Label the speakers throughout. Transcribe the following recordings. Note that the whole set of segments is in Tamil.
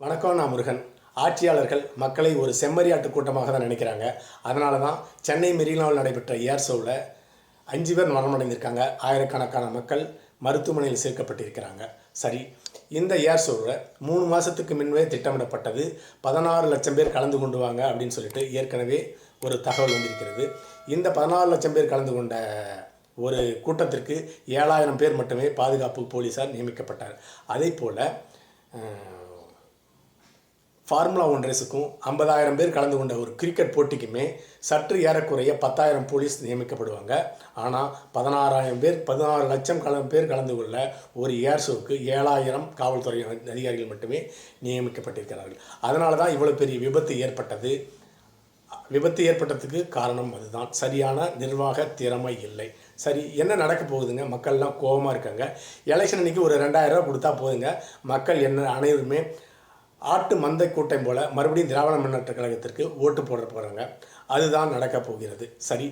Speaker 1: வணக்கம் நான் முருகன். ஆட்சியாளர்கள் மக்களை ஒரு செம்மறியாட்டு கூட்டமாக தான் நினைக்கிறாங்க. அதனால தான் சென்னை மெரினாவில் நடைபெற்ற ஏர் ஷோவில் அஞ்சு பேர் மரணமடைந்திருக்காங்க. ஆயிரக்கணக்கான மக்கள் மருத்துவமனையில் சேர்க்கப்பட்டிருக்கிறாங்க. சரி இந்த ஏர் ஷோவில் மூணு மாதத்துக்கு முன்பே திட்டமிடப்பட்டது பதினாறு லட்சம் பேர் கலந்து கொண்டு வாங்க அப்படின்னு சொல்லிட்டு ஏற்கனவே ஒரு தகவல் வந்திருக்கிறது. இந்த பதினாறு லட்சம் பேர் கலந்து கொண்ட ஒரு கூட்டத்திற்கு ஏழாயிரம் பேர் மட்டுமே பாதுகாப்பு போலீஸார் நியமிக்கப்பட்டார். அதே போல் ஃபார்முலா ஒன் ரேஸுக்கும் ஐம்பதாயிரம் பேர் கலந்து கொண்ட ஒரு கிரிக்கெட் போட்டிக்குமே சற்று ஏறக்குறைய பத்தாயிரம் போலீஸ் நியமிக்கப்படுவாங்க. ஆனால் பதினாறாயிரம் பேர் பதினாறு லட்சம் கல பேர் கலந்து கொள்ள ஒரு ஏர் ஷோவுக்கு ஏழாயிரம் காவல்துறை அதிகாரிகள் மட்டுமே நியமிக்கப்பட்டிருக்கிறார்கள். அதனால தான் இவ்வளோ பெரிய விபத்து ஏற்பட்டது. விபத்து ஏற்பட்டதுக்கு காரணம் அதுதான். சரியான நிர்வாக திறமை இல்லை. சரி என்ன நடக்க போகுதுங்க? மக்கள்லாம் கோபமாக இருக்காங்க. எலெக்ஷன் அன்றைக்கி ஒரு ரெண்டாயிரரூவா கொடுத்தா போதுங்க. மக்கள் என்ன அனைவருமே ஆட்டு மந்தை கூட்டம் போல் மறுபடியும் திராவிட முன்னேற்ற கழகத்திற்கு ஓட்டு போட போகிறாங்க அதுதான் நடக்க போகிறது. சரி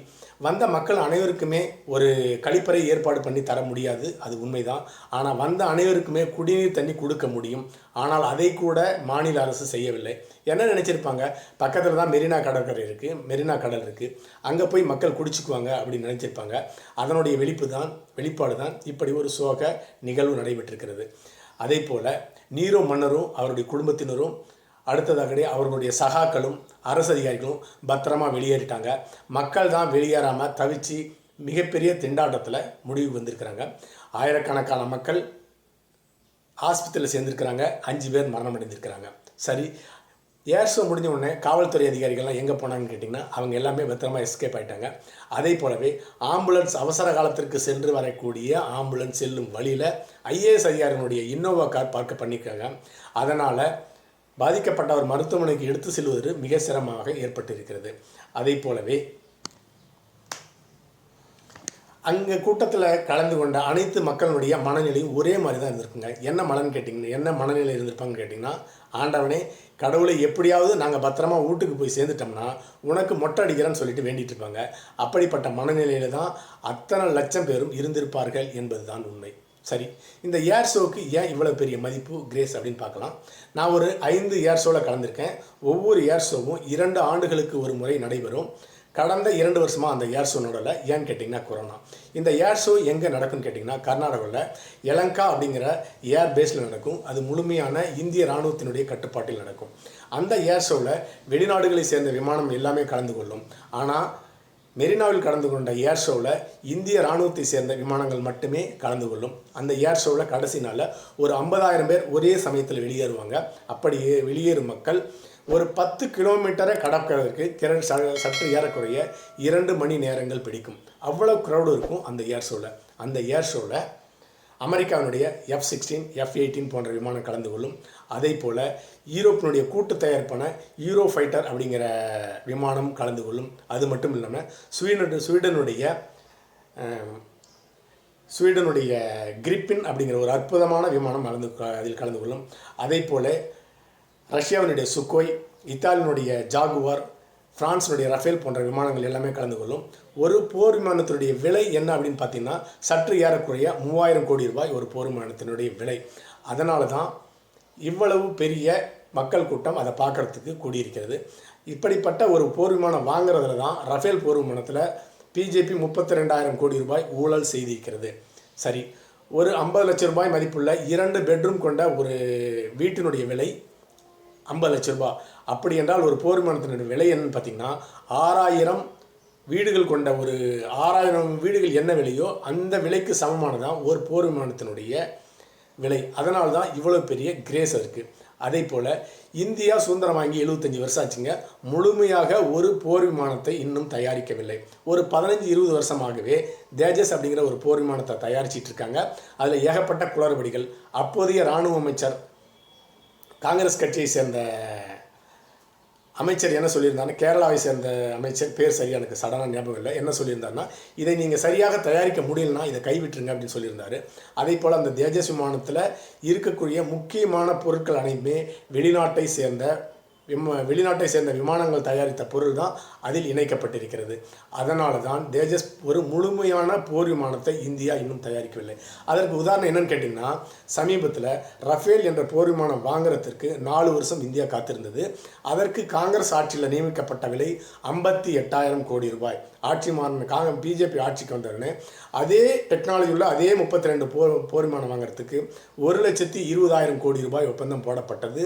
Speaker 1: வந்த மக்கள் அனைவருக்குமே ஒரு கழிப்பறை ஏற்பாடு பண்ணி தர முடியாது. அது உண்மைதான். ஆனால் வந்த அனைவருக்குமே குடிநீர் தண்ணி கொடுக்க முடியும். ஆனால் அதை கூட மாநில அரசு செய்யவில்லை. என்ன நினச்சிருப்பாங்க? பக்கத்தில் தான் மெரினா கடற்கரை இருக்குது மெரினா கடல் இருக்குது அங்கே போய் மக்கள் குடிச்சுக்குவாங்க அப்படின்னு நினச்சிருப்பாங்க. அதனுடைய வெளிப்பு தான் வெளிப்பாடு தான் இப்படி ஒரு சோக நிகழ்வு நடைபெற்றிருக்கிறது. அதே போல் நீரோ மன்னரும் அவருடைய குடும்பத்தினரும் அடுத்ததாக அவர்களுடைய சகாக்களும் அரசு அதிகாரிகளும் பத்திரமா வெளியேறிட்டாங்க. மக்கள் தான் வெளியேறாமல் தவிச்சு மிகப்பெரிய திண்டாட்டத்தில் முடிவு வந்திருக்கிறாங்க. ஆயிரக்கணக்கான மக்கள் ஆஸ்பத்திரியில் சேர்ந்துருக்கிறாங்க. அஞ்சு பேர் மரணம் அடைந்திருக்கிறாங்க சரி ஏர் ஷோ முடிஞ்ச உடனே காவல்துறை அதிகாரிகள்லாம் எங்கே போனாங்கன்னு கேட்டிங்கன்னா அவங்க எல்லாமே பத்திரமா எஸ்கேப் ஆயிட்டாங்க. அதே போலவே ஆம்புலன்ஸ் அவசர காலத்திற்கு சென்று வரக்கூடிய ஆம்புலன்ஸ் செல்லும் வழியில் ஐஏஎஸ் அதிகாரிகளுடைய இன்னோவா கார் பார்க்க பண்ணியிருக்காங்க. அதனால் பாதிக்கப்பட்டவர் மருத்துவமனைக்கு எடுத்து செல்வது மிக சிரமமாக ஏற்பட்டிருக்கிறது. அதே போலவே அங்கே கூட்டத்தில் கலந்து கொண்ட அனைத்து மக்களுடைய மனநிலையும் ஒரே மாதிரி தான் இருந்திருக்குங்க. என்ன மனன்னு கேட்டிங்கன்னா என்ன மனநிலை இருந்திருப்பாங்கன்னு கேட்டிங்கன்னா ஆண்டவனே கடவுளை எப்படியாவது நாங்கள் பத்திரமா வீட்டுக்கு போய் சேர்ந்துட்டோம்னா உனக்கு மொட்டை அடிக்கிறேன்னு சொல்லிட்டு வேண்டிட்டு இருப்பாங்க அப்படிப்பட்ட மனநிலையில தான் அத்தனை லட்சம் பேரும் இருந்திருப்பார்கள் என்பது தான் உண்மை. சரி இந்த ஏர் ஷோவுக்கு ஏன் இவ்வளோ பெரிய மதிப்பு கிரேஸ் அப்படின்னு பார்க்கலாம். நான் ஒரு ஐந்து ஏர் ஷோவில் கலந்துருக்கேன். ஒவ்வொரு ஏர் ஷோவும் இரண்டு ஆண்டுகளுக்கு ஒரு முறை நடைபெறும். கடந்த இரண்டு வருஷமாக அந்த ஏர் ஷோ நடல. ஏன்னு கேட்டிங்கன்னா கொரோனா இந்த ஏர் ஷோ எங்கே நடக்கும்னு கேட்டிங்கன்னா கர்நாடகாவில். எலங்கா அப்படிங்கிற ஏர் பேஸில் நடக்கும். அது முழுமையான இந்திய இராணுவத்தினுடைய கட்டுப்பாட்டில் நடக்கும். அந்த ஏர் ஷோவில் வெளிநாடுகளை சேர்ந்த விமானம் எல்லாமே கலந்து கொள்ளும். ஆனால் மெரினாவில் கலந்து கொண்ட ஏர் ஷோவில் இந்திய இராணுவத்தை சேர்ந்த விமானங்கள் மட்டுமே கலந்து கொள்ளும். அந்த ஏர் ஷோவில் கடைசி நாளில் ஒரு ஐம்பதாயிரம் பேர் ஒரே சமயத்தில் வெளியேறுவாங்க. அப்படி வெளியேறும் மக்கள் ஒரு பத்து கிலோமீட்டரை கடக்கிறதுக்கு திறன் ச சற்று ஏறக்குறைய இரண்டு மணி நேரங்கள் பிடிக்கும். அவ்வளோ க்ரௌடு இருக்கும் அந்த ஏர் ஷோவில் அந்த ஏர் ஷோவில் அமெரிக்காவினுடைய எஃப் சிக்ஸ்டீன் எஃப் எயிட்டீன் போன்ற விமானம் கலந்து கொள்ளும். அதே போல் யூரோப்பினுடைய கூட்டு தயாரிப்பான யூரோ ஃபைட்டர் அப்படிங்கிற விமானம் கலந்து கொள்ளும். அது மட்டும் இல்லாமல் ஸ்வீடன் ஸ்வீடனுடைய ஸ்வீடனுடைய கிரிப்பின் அப்படிங்கிற ஒரு அற்புதமான விமானம் கலந்து அதில் கலந்து கொள்ளும். அதே போல் ரஷ்யாவினுடைய சுக்கோய் இத்தாலியினுடைய ஜாகுவார் பிரான்ஸினுடைய ரஃபேல் போன்ற விமானங்கள் எல்லாமே கலந்து கொள்ளும். ஒரு போர் விமானத்தினுடைய விலை என்ன அப்படின்னு பார்த்தீங்கன்னா சற்று ஏறக்குறைய மூவாயிரம் கோடி ரூபாய் ஒரு போர் விமானத்தினுடைய விலை. அதனால தான் இவ்வளவு பெரிய மக்கள் கூட்டம் அதை பார்க்கறதுக்கு கூடியிருக்கிறது. இப்படிப்பட்ட ஒரு போர் விமானம் வாங்குறதுல தான் ரஃபேல் போர் விமானத்தில் பிஜேபி முப்பத்தி ரெண்டாயிரம் கோடி ரூபாய் ஊழல் செய்திருக்கிறது. சரி ஒரு ஐம்பது லட்சம் ரூபாய் மதிப்புள்ள இரண்டு பெட்ரூம் கொண்ட ஒரு வீட்டினுடைய விலை ஐம்பது லட்ச ரூபாய் அப்படி என்றால் ஒரு போர் விமானத்தினுடைய விலை என்னன்னு பார்த்தீங்கன்னா ஆறாயிரம் வீடுகள் கொண்ட ஒரு ஆறாயிரம் வீடுகள் என்ன விலையோ அந்த விலைக்கு சமமானதான் ஒரு போர் விமானத்தினுடைய விலை. அதனால தான் இவ்வளோ பெரிய கிரேஸ் இருக்குது அதே போல் இந்தியா சுதந்திரம் வாங்கி எழுபத்தஞ்சி வருஷம் ஆச்சுங்க. முழுமையாக ஒரு போர் விமானத்தை இன்னும் தயாரிக்கவில்லை. ஒரு பதினஞ்சு இருபது வருஷமாகவே தேஜஸ் அப்படிங்கிற ஒரு போர் விமானத்தை தயாரிச்சிட்டு இருக்காங்க. அதில் ஏகப்பட்ட குளறுபடிகள். அப்போதைய இராணுவ அமைச்சர் காங்கிரஸ் கட்சியை சேர்ந்த அமைச்சர் என்ன சொல்லியிருந்தாருன்னா கேரளாவை சேர்ந்த அமைச்சர் பேர் சரியாக எனக்கு சடனாக ஞாபகம் இல்லை. என்ன சொல்லியிருந்தாருன்னா இதை நீங்கள் சரியாக தயாரிக்க முடியலனா இதை கைவிட்டுருங்க அப்படின்னு சொல்லியிருந்தாரு. அதே போல் அந்த தேஜஸ் விமானத்தில் இருக்கக்கூடிய முக்கியமான பொருட்கள் அனைத்துமே வெளிநாட்டை சேர்ந்த விம வெளிநாட்டை சேர்ந்த விமானங்கள் தயாரித்த பொருள் தான் அதில் இணைக்கப்பட்டிருக்கிறது. அதனால தான் தேஜஸ் ஒரு முழுமையான போர் விமானத்தை இந்தியா இன்னும் தயாரிக்கவில்லை. அதற்கு உதாரணம் என்னன்னு கேட்டிங்கன்னா சமீபத்தில் ரஃபேல் என்ற போர் விமானம் வாங்குறதுக்கு நாலு வருஷம் இந்தியா காத்திருந்தது. அதற்கு காங்கிரஸ் ஆட்சியில் நியமிக்கப்பட்ட விலை ஐம்பத்தி எட்டாயிரம் கோடி ரூபாய். ஆட்சி மாறின காங்க பிஜேபி ஆட்சிக்கு வந்தவுடனே அதே டெக்னாலஜியில் அதே முப்பத்தி ரெண்டு போர் போர் விமானம் வாங்குறதுக்கு ஒரு லட்சத்தி இருபதாயிரம் கோடி ரூபாய் ஒப்பந்தம் போடப்பட்டது.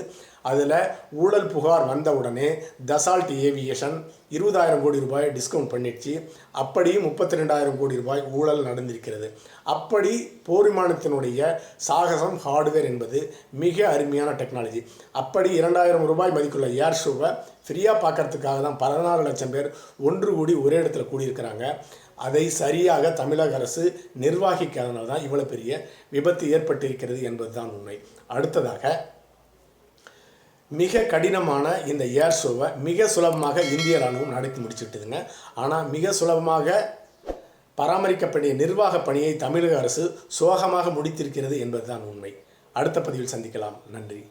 Speaker 1: அதில் ஊழல் புகார் வந்த உடனே தசால்ட் ஏவியேஷன் இருபதாயிரம் கோடி ரூபாய் டிஸ்கவுண்ட் பண்ணிடுச்சு. அப்படியும் முப்பத்தி ரெண்டாயிரம் கோடி ரூபாய் ஊழல் நடந்திருக்கிறது. அப்படி போர் விமானத்தினுடைய சாகசம் ஹார்ட்வேர் என்பது மிக அருமையான டெக்னாலஜி அப்படி இரண்டாயிரம் ரூபாய் மதிப்புள்ள ஏர் ஷோவை ஃப்ரீயாக பார்க்கறதுக்காக தான் பதினாறு லட்சம் பேர் ஒன்று கூடி ஒரே இடத்துல கூடியிருக்கிறாங்க. அதை சரியாக தமிழக அரசு நிர்வாகிக்காதனால தான் இவ்வளோ பெரிய விபத்து ஏற்பட்டிருக்கிறது என்பது தான் உண்மை. அடுத்ததாக மிக கடினமான இந்த ஏர் ஷோவை மிக சுலபமாக இந்திய ராணுவம் நடத்தி முடிச்சுட்டுதுங்க ஆனால் மிக சுலபமாக பராமரிக்கப்படிய நிர்வாக பணியை தமிழக அரசு சோகமாக முடித்திருக்கிறது என்பதுதான் உண்மை. அடுத்த பதிவில் சந்திக்கலாம். நன்றி.